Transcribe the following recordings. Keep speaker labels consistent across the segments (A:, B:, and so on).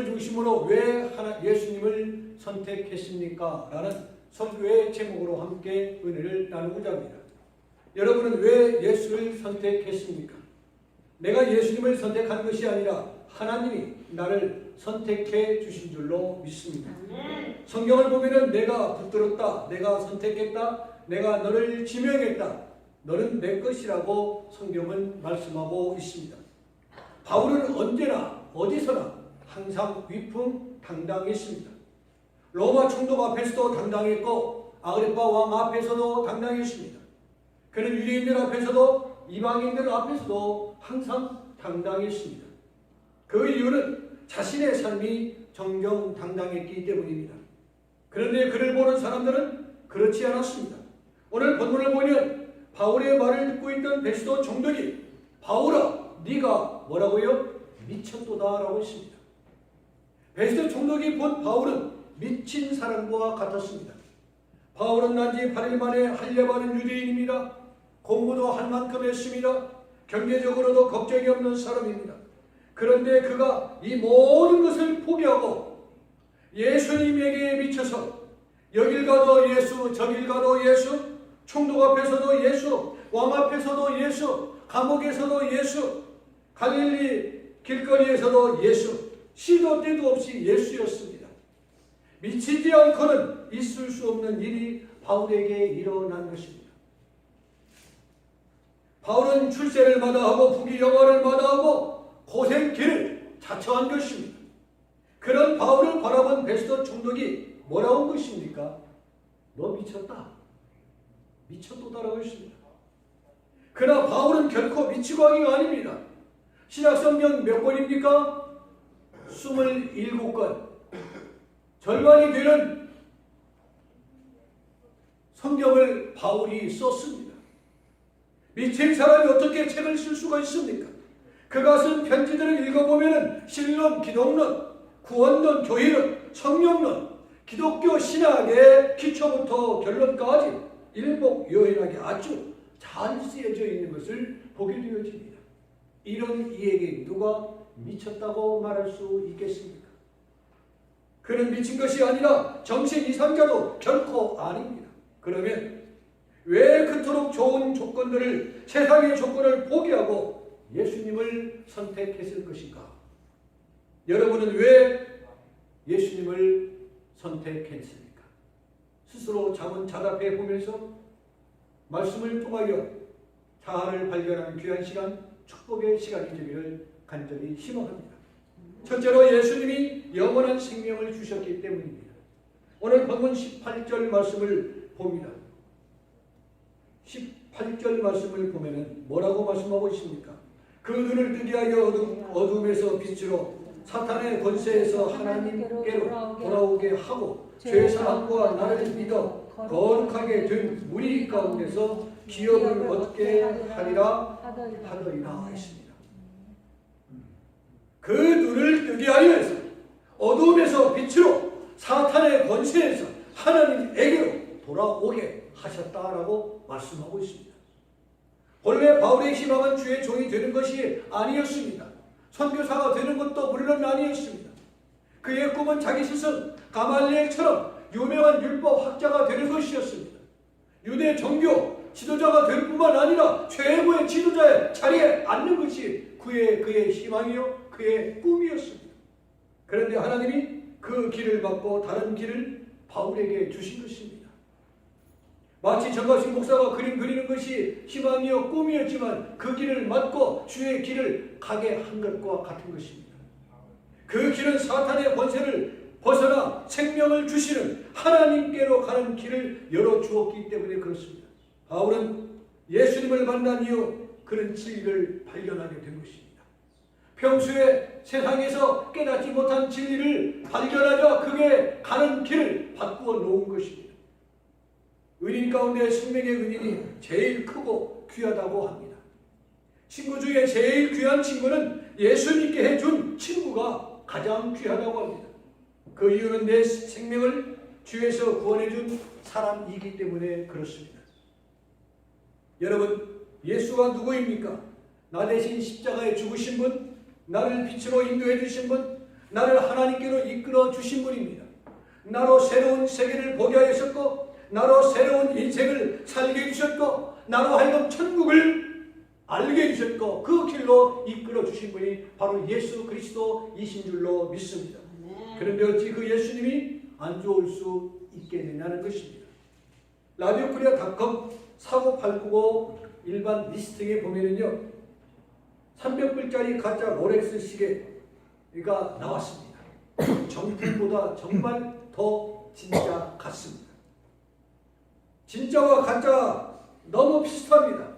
A: 말씀을 중심으로 왜 하나 예수님을 선택했습니까? 라는 설교의 제목으로 함께 은혜를 나누고자 합니다. 여러분은 왜 예수를 선택했습니까? 내가 예수님을 선택한 것이 아니라 하나님이 나를 선택해 주신 줄로 믿습니다. 성경을 보면은 내가 붙들었다, 내가 선택했다, 내가 너를 지명했다, 너는 내 것이라고 성경은 말씀하고 있습니다. 바울은 언제나 어디서나 항상 위풍 당당했습니다. 로마 총독 앞에서도 당당했고 아그리파 왕 앞에서도 당당했습니다. 그는 유대인들 앞에서도 이방인들 앞에서도 항상 당당했습니다. 그 이유는 자신의 삶이 정정당당했기 때문입니다. 그런데 그를 보는 사람들은 그렇지 않았습니다. 오늘 본문을 보면 바울의 말을 듣고 있던 베스도 총독이 바울아 네가 뭐라고요? 미쳤도다라고 했습니다. 베스도 총독이 본 바울은 미친 사람과 같았습니다. 바울은 난지 8일 만에 할례받은 유대인입니다. 공부도 할 만큼 했습니다. 경제적으로도 걱정이 없는 사람입니다. 그런데 그가 이 모든 것을 포기하고 예수님에게 미쳐서 여길 가도 예수, 저길 가도 예수, 총독 앞에서도 예수, 왕 앞에서도 예수, 감옥에서도 예수, 갈릴리 길거리에서도 예수, 시도 때도 없이 예수였습니다. 미치지 않고는 있을 수 없는 일이 바울에게 일어난 것입니다. 바울은 출세를 마다하고 부귀 영화를 마다하고 고생길을 자처한 것입니다. 그런 바울을 바라본 베스터 총독이 뭐라고 한 것입니까? 너 미쳤다. 미쳤도다라고 했습니다. 그러나 바울은 결코 미치고 하기가 아닙니다. 신약성경 몇 권입니까? 27권. 절반이 되는 성경을 바울이 썼습니다. 미친 사람이 어떻게 책을 쓸 수가 있습니까? 그가 쓴 편지들을 읽어보면 신론, 기독론, 구원론, 교회론, 성령론, 기독교 신학의 기초부터 결론까지 일목요연하게 아주 잘 쓰여져 있는 것을 보게 되어집니다. 이런 이에게 누가 미쳤다고 말할 수 있겠습니까? 그는 미친 것이 아니라 정신 이상자도 결코 아닙니다. 그러면 왜 그토록 좋은 조건들을 세상의 조건을 포기하고 예수님을 선택했을 것인가? 여러분은 왜 예수님을 선택했습니까? 스스로 자문자답해 보면서 말씀을 통하여 자아를 발견하는 귀한 시간, 축복의 시간이 되기를 간절히 희망합니다. 첫째로 예수님이 영원한 생명을 주셨기 때문입니다. 오늘 본문 18절 말씀을 봅니다. 18절 말씀을 보면은 뭐라고 말씀하고 있습니까? 그 눈을 뜨게 하여 어둠, 어둠에서 빛으로 사탄의 권세에서 하나님께로 돌아오게 하고 죄 사함과 나를 믿어 거룩하게 된 우리 가운데서 기업을 얻게 하리라 하더이라 했습니다. 그 눈을 뜨게 하려 해서 어둠에서 빛으로 사탄의 권세에서 하나님에게로 돌아오게 하셨다라고 말씀하고 있습니다. 본래 바울의 희망은 주의 종이 되는 것이 아니었습니다. 선교사가 되는 것도 물론 아니었습니다. 그의 꿈은 자기 스승 가말리엘처럼 유명한 율법 학자가 되는 것이었습니다. 유대 정교 지도자가 될 뿐만 아니라 최고의 지도자의 자리에 앉는 것이 그의 그의 희망이요 그의 꿈이었습니다. 그런데 하나님이 그 길을 막고 다른 길을 바울에게 주신 것입니다. 마치 정가신 목사가 그림 그리는 것이 희망이요 꿈이었지만 그 길을 막고 주의 길을 가게 한 것과 같은 것입니다. 그 길은 사탄의 권세를 벗어나 생명을 주시는 하나님께로 가는 길을 열어 주었기 때문에 그렇습니다. 바울은 예수님을 만난 이후 그런 진리를 발견하게 된 것입니다. 평소에 세상에서 깨닫지 못한 진리를 발견하자 그게 가는 길을 바꾸어 놓은 것입니다. 은인 가운데 생명의 은인이 제일 크고 귀하다고 합니다. 친구 중에 제일 귀한 친구는 예수님께 해준 친구가 가장 귀하다고 합니다. 그 이유는 내 생명을 주에서 구원해준 사람이기 때문에 그렇습니다. 여러분, 예수가 누구입니까? 나 대신 십자가에 죽으신 분, 나를 빛으로 인도해 주신 분, 나를 하나님께로 이끌어 주신 분입니다. 나로 새로운 세계를 보게 하셨고 나로 새로운 인생을 살게 해주셨고 나로 하여금 천국을 알게 해주셨고 그 길로 이끌어 주신 분이 바로 예수 그리스도이신 줄로 믿습니다. 그런데 어찌 그 예수님이 안 좋을 수 있게 되냐는 것입니다. 라디오 코리아 닷컴 사고 팔고 일반 리스팅에 보면은요 300불짜리 가짜 롤렉스 시계가 나왔습니다. 정품보다 정말 더 진짜 같습니다. 진짜와 가짜 너무 비슷합니다.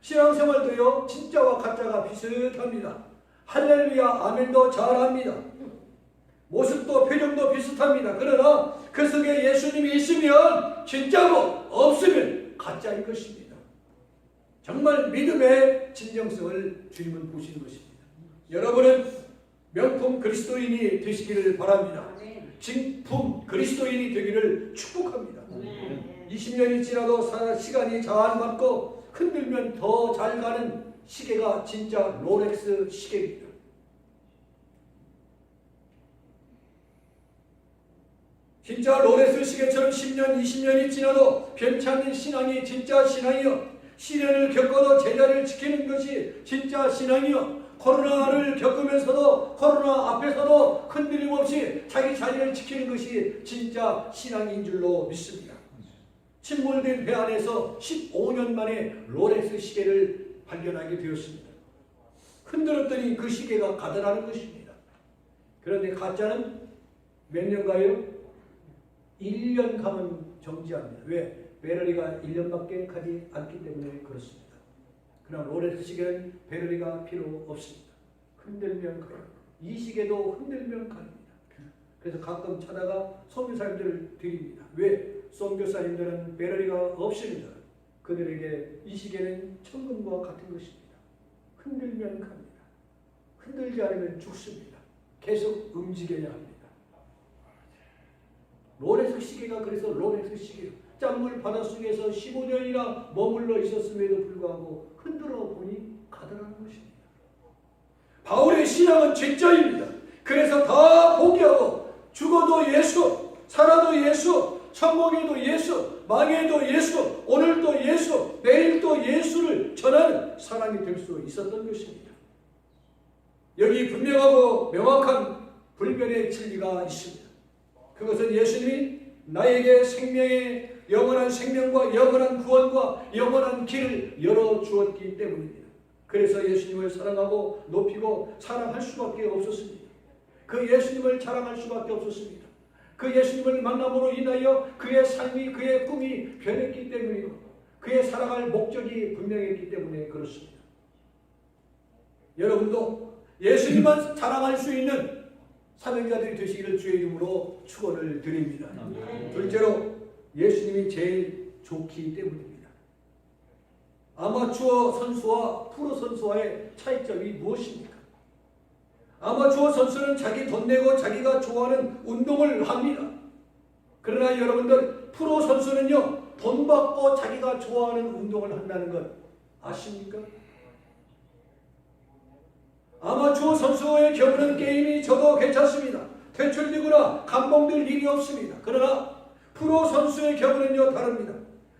A: 신앙생활도요 진짜와 가짜가 비슷합니다. 할렐루야 아멘도 잘합니다. 모습도 표정도 비슷합니다. 그러나 그 속에 예수님이 있으면 진짜고 없으면 가짜인 것입니다. 정말 믿음의 진정성을 주님은 보시는 것입니다. 여러분은 명품 그리스도인이 되시기를 바랍니다. 진품 그리스도인이 되기를 축복합니다. 20년이 지나도 사- 시간이 자한받고 흔들면 더 잘 가는 시계가 진짜 롤렉스 시계입니다. 진짜 롤렉스 시계처럼 10년, 20년이 지나도 변치 않는 신앙이 진짜 신앙이요. 시련을 겪어도 제자리를 지키는 것이 진짜 신앙이요. 코로나를 겪으면서도 코로나 앞에서도 흔들림 없이 자기 자리를 지키는 것이 진짜 신앙인 줄로 믿습니다. 침몰된 배 안에서 15년 만에 롤렉스 시계를 발견하게 되었습니다. 흔들었더니 그 시계가 가더라는 것입니다. 그런데 가짜는 몇 년 가요? 1년 가면 정지합니다. 왜? 배터리가 1년밖에 가지 않기 때문에 그렇습니다. 그러나 롤렉스 시계는 배터리가 필요 없습니다. 흔들면 가요. 이 시계도 흔들면 갑니다. 그래서 가끔 차다가 선교사님들을 드립니다. 왜? 선교사님들은 배터리가 없습니다. 그들에게 이 시계는 천금과 같은 것입니다. 흔들면 갑니다. 흔들지 않으면 죽습니다. 계속 움직여야 합니다. 롤렉스 시계가 그래서 롤렉스 시계요. 짠물 바닷속에서 15년이나 머물러 있었음에도 불구하고 흔들어 보니 가더라는 것입니다. 바울의 신앙은 진짜입니다. 그래서 다 포기하고 죽어도 예수, 살아도 예수, 성공해도 예수, 망해도 예수, 오늘도 예수, 내일도 예수를 전하는 사람이 될 수 있었던 것입니다. 여기 분명하고 명확한 불변의 진리가 있습니다. 그것은 예수님이 나에게 생명의 영원한 생명과 영원한 구원과 영원한 길을 열어 주었기 때문입니다. 그래서 예수님을 사랑하고 높이고 사랑할 수밖에 없었습니다. 그 예수님을 자랑할 수밖에 없었습니다. 그 예수님을 만남으로 인하여 그의 삶이 그의 꿈이 변했기 때문이고 그의 살아갈 목적이 분명했기 때문에 그렇습니다. 여러분도 예수님만 자랑할 수 있는 사명자들이 되시기를 주의 이름으로 축원을 드립니다. 둘째로 예수님이 제일 좋기 때문입니다. 아마추어 선수와 프로 선수와의 차이점이 무엇입니까? 아마추어 선수는 자기 돈 내고 자기가 좋아하는 운동을 합니다. 그러나 여러분들 프로 선수는요 돈 받고 자기가 좋아하는 운동을 한다는 것 아십니까? 아마추어 선수의 경우는 게임이 저도 괜찮습니다. 퇴출되거나 감봉될 일이 없습니다. 그러나 프로 선수의 경우는요 다릅니다.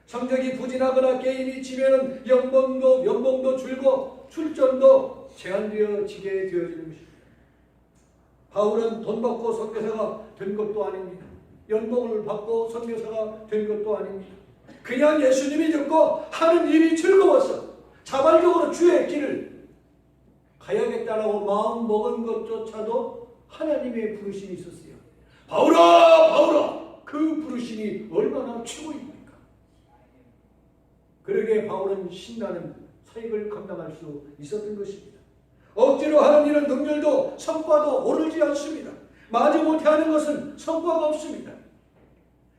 A: 성적이 부진하거나 게임이 지면은 연봉도 연봉도 줄고 출전도 제한되어지게 되어지는 것입니다. 바울은 돈 받고 선교사가 된 것도 아닙니다. 연봉을 받고 선교사가 된 것도 아닙니다. 그냥 예수님이 듣고 하는 일이 즐거워서 자발적으로 주의 길을 가야겠다라고 마음 먹은 것조차도 하나님의 부르심이 있었어요. 바울아, 바울아, 그 부르심이 얼마나 최고입니까? 그러게 바울은 신나는 사역을 감당할 수 있었던 것입니다. 억지로 하는 일은 능률도 성과도 오르지 않습니다. 마지못해 하는 것은 성과가 없습니다.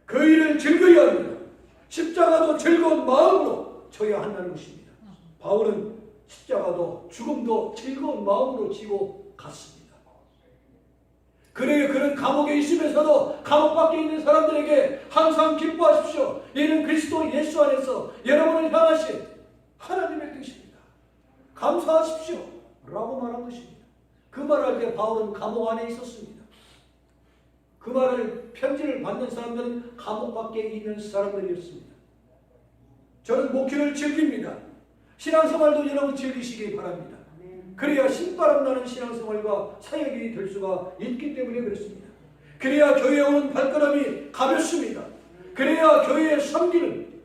A: 그 일을 즐거워야 합니다. 십자가도 즐거운 마음으로 져야 한다는 것입니다. 바울은 십자가도 죽음도 즐거운 마음으로 지고 갔습니다. 그래 그런 감옥에 있으면서도 감옥 밖에 있는 사람들에게 항상 기뻐하십시오. 이는 그리스도 예수 안에서 여러분을 향하신 하나님의 뜻입니다. 감사하십시오. 라고 말한 것입니다. 그 말할 때 바울은 감옥 안에 있었습니다. 그 말을 편지를 받는 사람들은 감옥 밖에 있는 사람들이었습니다. 저는 목회를 즐깁니다. 신앙생활도 여러분 즐기시기 바랍니다. 그래야 신바람 나는 신앙생활과 사역이 될 수가 있기 때문에 그렇습니다. 그래야 교회에 오는 발걸음이 가볍습니다. 그래야 교회의 섬기는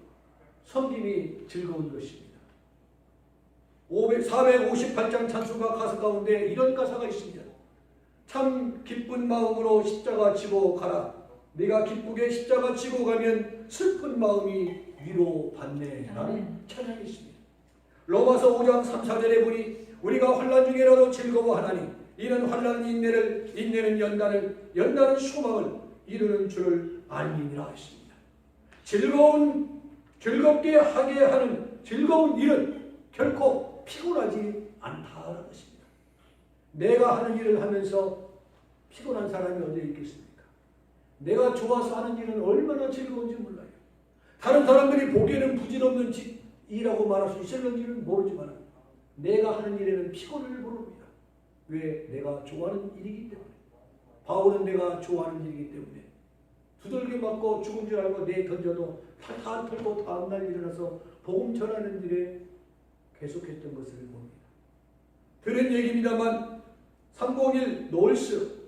A: 섬김이 즐거운 것입니다. 500, 458장 찬송가 가사 가운데 이런 가사가 있습니다. 참 기쁜 마음으로 십자가 지고 가라. 네가 기쁘게 십자가 지고 가면 슬픈 마음이 위로 받네. 라는 찬양이 있습니다. 로마서 5장 3, 4절에 보니 우리가 환란 중에라도 즐거워하나니 이는 환란 인내를 인내는 연단을 연단은 소망을 이루는 줄을 알미니라 했습니다. 즐거운 즐겁게 하게 하는 즐거운 일은 결코 피곤하지 않다라는 것입니다. 내가 하는 일을 하면서 피곤한 사람이 어디 있겠습니까? 내가 좋아서 하는 일은 얼마나 즐거운지 몰라요. 다른 사람들이 보기에는 부질없는 지- 일 이라고 말할 수 있을런지는 모르지만 내가 하는 일에는 피곤을 모릅니다. 왜? 내가 좋아하는 일이기 때문에. 바울은 내가 좋아하는 일이기 때문에 두들겨 맞고 죽은 줄 알고 내 던져도 팔다 털고 다음날 일어나서 복음 전하는 일에 계속했던 것을 봅니다. 들은 얘기입니다만 301 노을스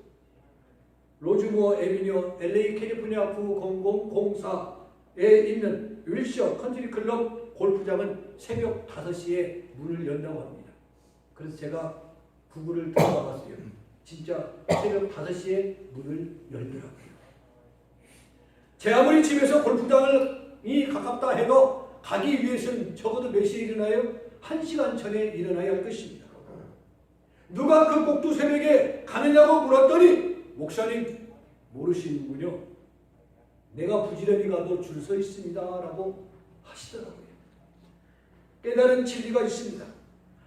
A: 로즈모어 에비뉴 LA 캘리포니아 부 0004에 있는 윌셔 컨트리 클럽 골프장은 새벽 5시에 문을 연다고 합니다. 그래서 제가 구글을 들어가 봤어요. 진짜 새벽 5시에 문을 열더라고요. 제 아무리 집에서 골프장이 가깝다 해도 가기 위해서는 적어도 몇 시에 일어나요? 1시간 전에 일어나야 할 것입니다. 누가 그 꼭두 새벽에 가느냐고 물었더니 목사님 모르시는군요. 내가 부지런히 가도 줄 서 있습니다. 라고 하시더라고요. 깨달은 진리가 있습니다.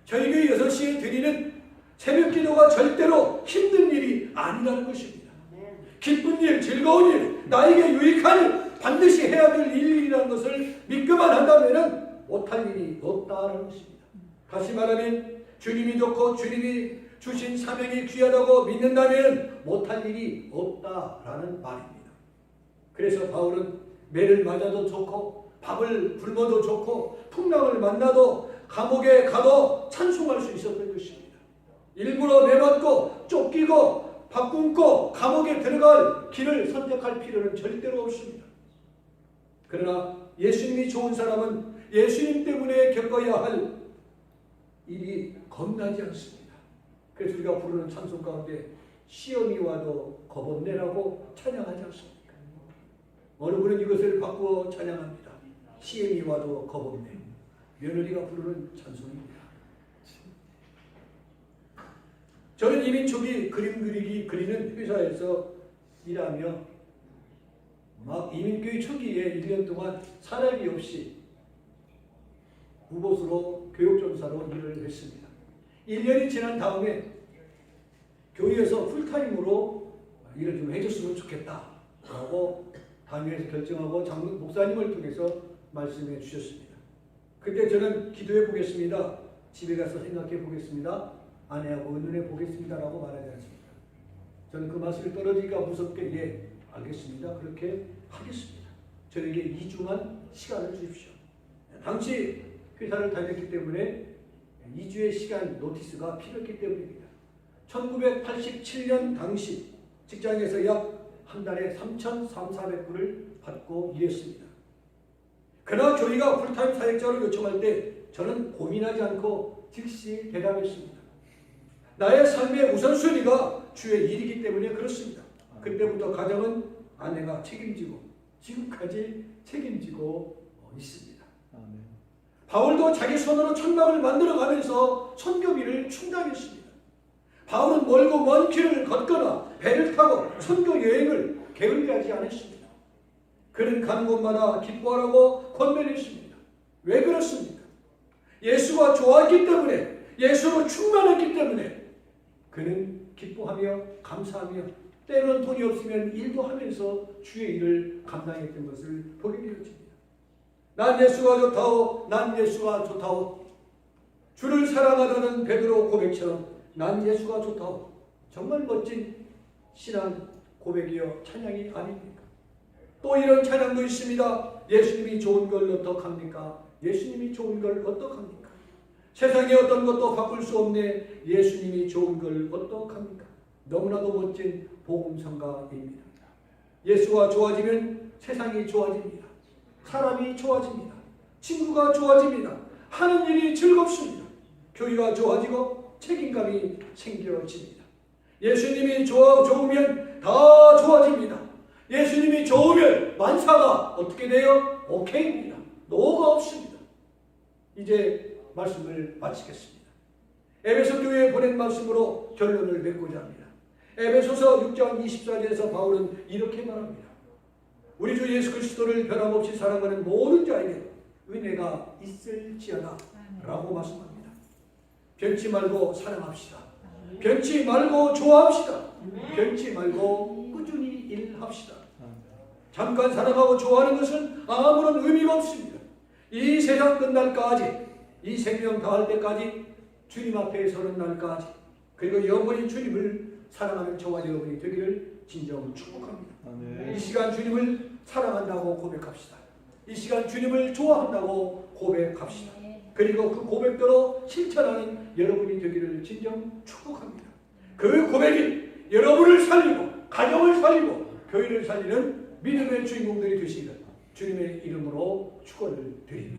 A: 교회 6시에 드리는 새벽 기도가 절대로 힘든 일이 아니라는 것입니다. 기쁜 일, 즐거운 일, 나에게 유익한 일, 반드시 해야 될 일이라는 것을 믿기만 한다면 못할 일이 없다는 것입니다. 다시 말하면 주님이 좋고 주님이 주신 사명이 귀하다고 믿는다면 못할 일이 없다라는 말입니다. 그래서 바울은 매를 맞아도 좋고 밥을 굶어도 좋고 풍랑을 만나도 감옥에 가도 찬송할 수 있었던 것입니다. 일부러 매맞고 쫓기고 밥 굶고 감옥에 들어갈 길을 선택할 필요는 절대로 없습니다. 그러나 예수님이 좋은 사람은 예수님 때문에 겪어야 할 일이 겁나지 않습니다. 그래서 우리가 부르는 찬송 가운데 시험이 와도 겁 없네라고 찬양하지 않습니까? 어느 분은 이것을 바꾸어 찬양합니다. 시험이 와도 겁없네. 며느리가 부르는 찬송입니다. 저는 이민 초기 그림 그리기 그리는 회사에서 일하며 막 이민교회 초기에 1년 동안 사람이 없이 무보수로 교육전사로 일을 했습니다. 1년이 지난 다음에 교회에서 풀타임으로 일을 좀 해줬으면 좋겠다라고 단위에서 결정하고 장 목사님을 통해서 말씀해 주셨습니다. 그때 저는 기도해 보겠습니다. 집에 가서 생각해 보겠습니다. 아내하고 의논해 보겠습니다라고 말하지 않습니다. 저는 그 말씀이 떨어지기가 무섭게 예 알겠습니다. 그렇게 하겠습니다. 저에게 2주만 시간을 주십시오. 당시 회사를 다녔기 때문에 2주의 시간 노티스가 필요했기 때문입니다. 1987년 당시 직장에서 약 한 달에 3,400불을 받고 일했습니다. 그러나 교회가 풀타임 사역자를 요청할 때 저는 고민하지 않고 즉시 대답했습니다. 나의 삶의 우선순위가 주의 일이기 때문에 그렇습니다. 그때부터 가정은 아내가 책임지고 지금까지 책임지고 있습니다. 바울도 자기 손으로 천막을 만들어 가면서 선교비를 충당했습니다. 바울은 멀고 먼 길을 걷거나 배를 타고 선교 여행을 게을리하지 않았습니다. 그는 가는 곳마다 기뻐하라고 권면했습니다. 왜 그렇습니까? 예수가 좋아했기 때문에 예수로 충만했기 때문에 그는 기뻐하며 감사하며 때로는 돈이 없으면 일도 하면서 주의 일을 감당했던 것을 보게 되어집니다. 난 예수가 좋다오 난 예수가 좋다오 주를 사랑하다는 베드로 고백처럼 난 예수가 좋다오 정말 멋진 신앙 고백이요 찬양이 아닙니까? 또 이런 찬양도 있습니다. 예수님이 좋은 걸 어떡합니까? 예수님이 좋은 걸 어떡합니까? 세상의 어떤 것도 바꿀 수 없네. 예수님이 좋은 걸 어떡합니까? 너무나도 멋진 복음성가입니다. 예수가 좋아지면 세상이 좋아집니다. 사람이 좋아집니다. 친구가 좋아집니다. 하는 일이 즐겁습니다. 교회가 좋아지고 책임감이 생겨집니다. 예수님이 좋아, 좋으면 다 좋아집니다. 예수님이 좋으면 만사가 어떻게 돼요? 오케이입니다. 노가 없습니다. 이제 말씀을 마치겠습니다. 에베소 교회에 보낸 말씀으로 결론을 맺고자 합니다. 에베소서 6장 24절에서 바울은 이렇게 말합니다. 우리 주 예수 그리스도를 변함없이 사랑하는 모든 자에게 은혜가 있을지어다 라고 말씀합니다. 변치 말고 사랑합시다. 변치 말고 좋아합시다. 변치 말고 합시다. 잠깐 사랑하고 좋아하는 것은 아무런 의미가 없습니다. 이 세상 끝날까지, 이 생명 다할 때까지, 주님 앞에 서는 날까지, 그리고 영원히 주님을 사랑하는 저와 여러분이 되기를 진정 축복합니다. 이 시간 주님을 사랑한다고 고백합시다. 이 시간 주님을 좋아한다고 고백합시다. 그리고 그 고백대로 실천하는 여러분이 되기를 진정 축복합니다. 그 고백이 여러분을 살리고 가정을 살리고 교회를 살리는 믿음의 주인공들이 되시기를 주님의 이름으로 축원을 드립니다.